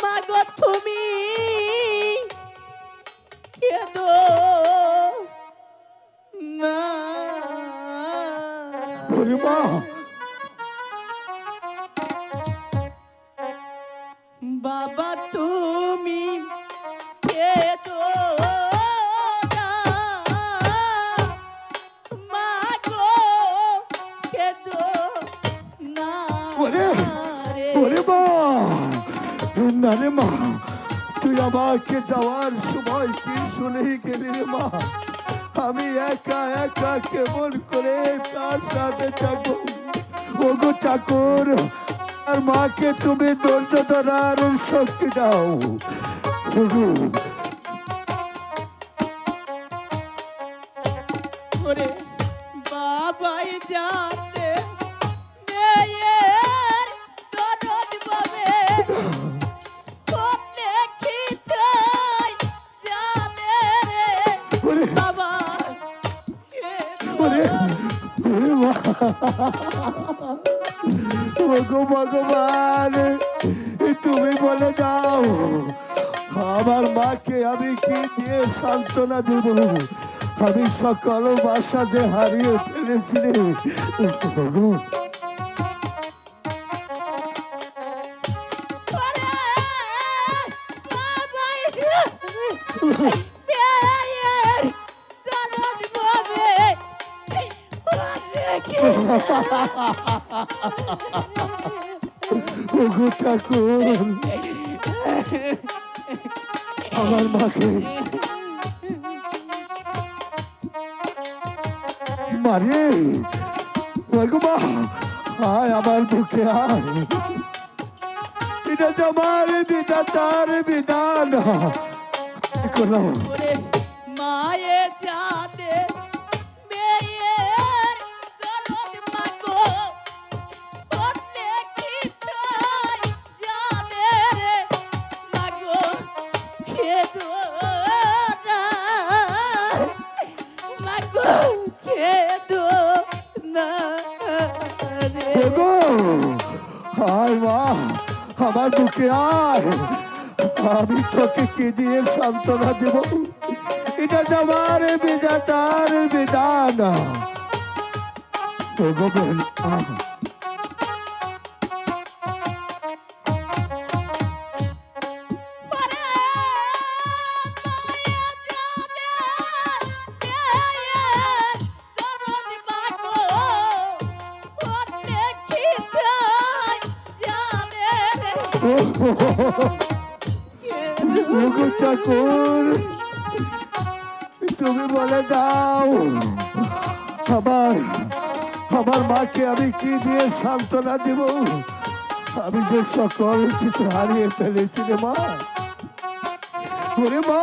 মাগো তুমি কেদো না মা না রে মা, তুই আমাকে যাওয়ার সময় কি শুনে গেলি রে মা? আমি একা একা কেমন করে তার সাথে থাকব। ওগো ঠাকুর, আর মাকে তুমি ধৈর্য ধরার শক্তি দাও। বাবাই যাতে ভগবান তুমি বলে দাও আমার মাকে আমি কি দিয়ে সান্ত্বনা দেব? আমি সকল বাসা যে হারিয়ে ফেলেছি ওগো, ওরে ওগো ঠাকুর। আমার মাকে মারে। ওগো মা, আয় আমার বুকে আয়। এটা তোমার বিনা তার বিধান কোনো ওগো আয় মা, আমার বুকে আয়। আমি তোকে কি দিয়ে সান্ত্বনা দেব? এটা আমার বিধাতার বিধান। ওগো বোন আহ ঠাকুর তুমি বলে দাও, আমার আমার মাকে আমি কি দিয়ে সান্ত্বনা দেব? আমি যে সকল কিছু হারিয়ে ফেলেছি রে মা। ওরে মা